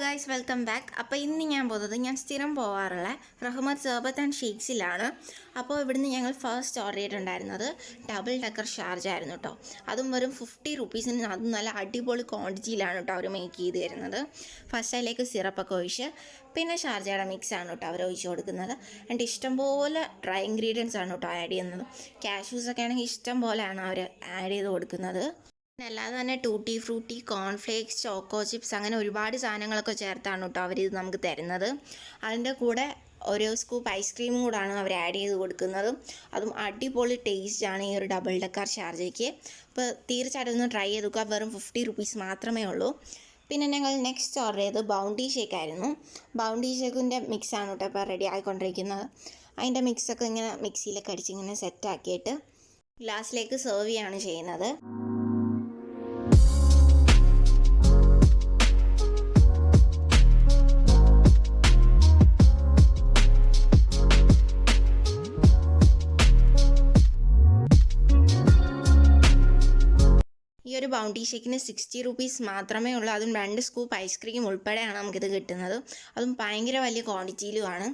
Guys welcome back അപ്പോൾ ഇന്ന് ഞാൻ പോകുന്നത് ഞാൻ സ്ഥിരം പോകാറുള്ള റഹ്മത്ത് സർബത്ത് ആൻഡ് ഷീക്സിലാണ് അപ്പോൾ ഇവിടുന്ന് ഞങ്ങൾ ഫസ്റ്റ് ഓർഡർ ചെയ്തിട്ടുണ്ടായിരുന്നത് ഡബിൾ ഡക്കർ ഷാർജ് ആയിരുന്നു കേട്ടോ അതും വെറും ഫിഫ്റ്റി റുപ്പീസിന് അതും നല്ല അടിപൊളി ക്വാണ്ടിറ്റിയിലാണ് കേട്ടോ അവർ മേക്ക് ചെയ്ത് തരുന്നത്. ഫസ്റ്റ് അതിലേക്ക് സിറപ്പൊക്കെ ഒഴിച്ച് പിന്നെ ഷാർജയുടെ മിക്സ് ആണ് കേട്ടോ അവർ ഒഴിച്ച് കൊടുക്കുന്നത്. ആൻഡ് ഇഷ്ടംപോലെ ഡ്രൈ ഇൻഗ്രീഡിയൻസ് ആണ് കേട്ടോ ആഡ് ചെയ്യുന്നത്. കാഷ്യൂസൊക്കെ ആണെങ്കിൽ ഇഷ്ടം പോലെയാണ് അവർ ആഡ് ചെയ്ത് കൊടുക്കുന്നത്. അല്ലാതെ തന്നെ tutti frutti cornflakes choco chips അങ്ങനെ ഒരുപാട് സാധനങ്ങളൊക്കെ ചേർത്താണ് കേട്ടോ അവരിത് നമുക്ക് തരുന്നത്. അതിന്റെ കൂടെ ഓരോ സ്കൂപ്പ് ഐസ്ക്രീമും കൂടാണ് അവർ ആഡ് ചെയ്ത് കൊടുക്കുന്നത്. അതും അടിപൊളി ടേസ്റ്റ് ആണ് ഈ ഒരു ഡബിൾ ഡക്കാർ ഷാർജയ്ക്ക്. അപ്പോൾ തീർച്ചയായിട്ടും ഒന്ന് ട്രൈ ചെയ്ത് നോക്കുക. വെറും ഫിഫ്റ്റി റുപ്പീസ് മാത്രമേ ഉള്ളൂ. പിന്നെ ഞങ്ങൾ നെക്സ്റ്റ് ഓർഡർ ചെയ്ത് ബൗണ്ടി ഷേക്ക് ആയിരുന്നു. ബൗണ്ടി ഷേക്കിന്റെ മിക്സാണ് കേട്ടോ ഇപ്പോൾ റെഡി ആയിക്കൊണ്ടിരിക്കുന്നത്. അതിന്റെ മിക്സൊക്കെ ഇങ്ങനെ മിക്സിയിലൊക്കെ അടിച്ച് ഇങ്ങനെ സെറ്റാക്കിയിട്ട് ഗ്ലാസ്സിലേക്ക് സെർവ് ചെയ്യാണ് ചെയ്യുന്നത്. ഈ ഒരു ബൗണ്ടി ഷേക്കിന് സിക്സ്റ്റി റുപ്പീസ് മാത്രമേ ഉള്ളൂ. അതും രണ്ട് സ്കൂപ്പ് ഐസ്ക്രീം ഉൾപ്പെടെയാണ് നമുക്കിത് കിട്ടുന്നത്. അതും ഭയങ്കര വലിയ ക്വാണ്ടിറ്റിയിലുമാണ്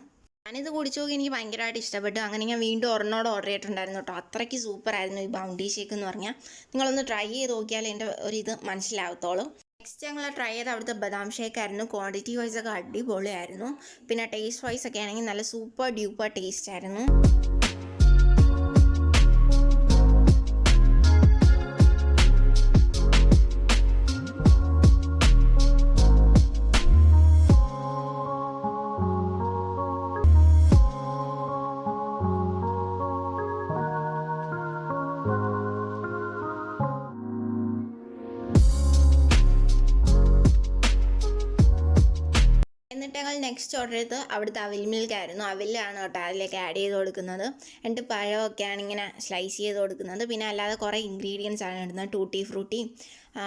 ഞാനിത് കുടിച്ചു നോക്കി എനിക്ക് ഭയങ്കരമായിട്ട് ഇഷ്ടപ്പെട്ടു. അങ്ങനെ ഞാൻ വീണ്ടും ഒരെണ്ണോട് ഓർഡർ ചെയ്തിട്ടുണ്ടായിരുന്നു കേട്ടോ. അത്രയ്ക്ക് സൂപ്പറായിരുന്നു ഈ ബൗണ്ടി ഷേക്ക് എന്ന് പറഞ്ഞാൽ. നിങ്ങളൊന്ന് ട്രൈ ചെയ്ത് നോക്കിയാൽ എന്റെ ഒരു ഇത് മനസ്സിലാവത്തോളൂ. നെക്സ്റ്റ് ഞങ്ങൾ ട്രൈ ചെയ്ത അവിടുത്തെ ബദാം ഷേക്ക് ആയിരുന്നു. ക്വാണ്ടിറ്റി വൈസ് ഒക്കെ അടിപൊളിയായിരുന്നു. പിന്നെ ടേസ്റ്റ് വൈസ് ഒക്കെ ആണെങ്കിൽ നല്ല സൂപ്പർ ഡ്യൂപ്പർ ടേസ്റ്റ് ആയിരുന്നു. എന്നിട്ട് ഞങ്ങൾ നെക്സ്റ്റ് ഓർഡർ ചെയ്ത് അവിടുത്തെ അവിൽ മിൽക്ക് ആയിരുന്നു. അവിലാണ് കേട്ടോ അതിലേക്ക് ആഡ് ചെയ്ത് കൊടുക്കുന്നത്. എന്നിട്ട് പഴമൊക്കെയാണ് ഇങ്ങനെ സ്ലൈസ് ചെയ്ത് കൊടുക്കുന്നത്. പിന്നെ അല്ലാതെ കുറേ ഇൻഗ്രീഡിയൻസ് ആണ് ഇടുന്നത്. ടൂട്ടി ഫ്രൂട്ടി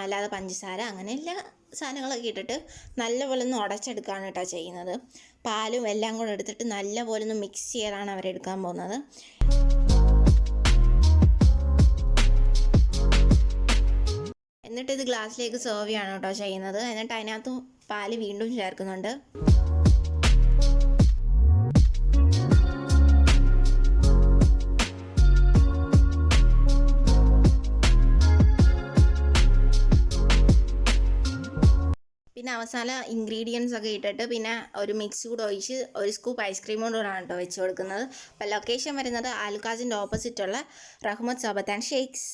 അല്ലാതെ പഞ്ചസാര അങ്ങനെ എല്ലാ സാധനങ്ങളൊക്കെ ഇട്ടിട്ട് നല്ലപോലെ ഒന്ന് ഉടച്ചെടുക്കുകയാണ് കേട്ടോ ചെയ്യുന്നത്. പാലും എല്ലാം കൂടെ എടുത്തിട്ട് നല്ലപോലെ ഒന്ന് മിക്സ് ചെയ്താണ് അവരെടുക്കാൻ പോകുന്നത്. എന്നിട്ട് ഇത് ഗ്ലാസ്സിലേക്ക് സെർവ് ചെയ്യാണ് കേട്ടോ ചെയ്യുന്നത്. എന്നിട്ട് അതിനകത്ത് പാൽ വീണ്ടും ചേർക്കുന്നുണ്ട്. പിന്നെ അവസാന ഇൻഗ്രീഡിയൻസ് ഒക്കെ ഇട്ടിട്ട് പിന്നെ ഒരു മിക്സ് കൂടെ ഒഴിച്ച് ഒരു സ്കൂപ്പ് ഐസ്ക്രീം കൊണ്ടാണ് കേട്ടോ വെച്ച് കൊടുക്കുന്നത്. അപ്പോൾ ലൊക്കേഷൻ വരുന്നത് ആലുക്കാസിന്റെ ഓപ്പോസിറ്റുള്ള റഹ്മദ് സബത്ത് ആൻഡ് ഷേക്സ്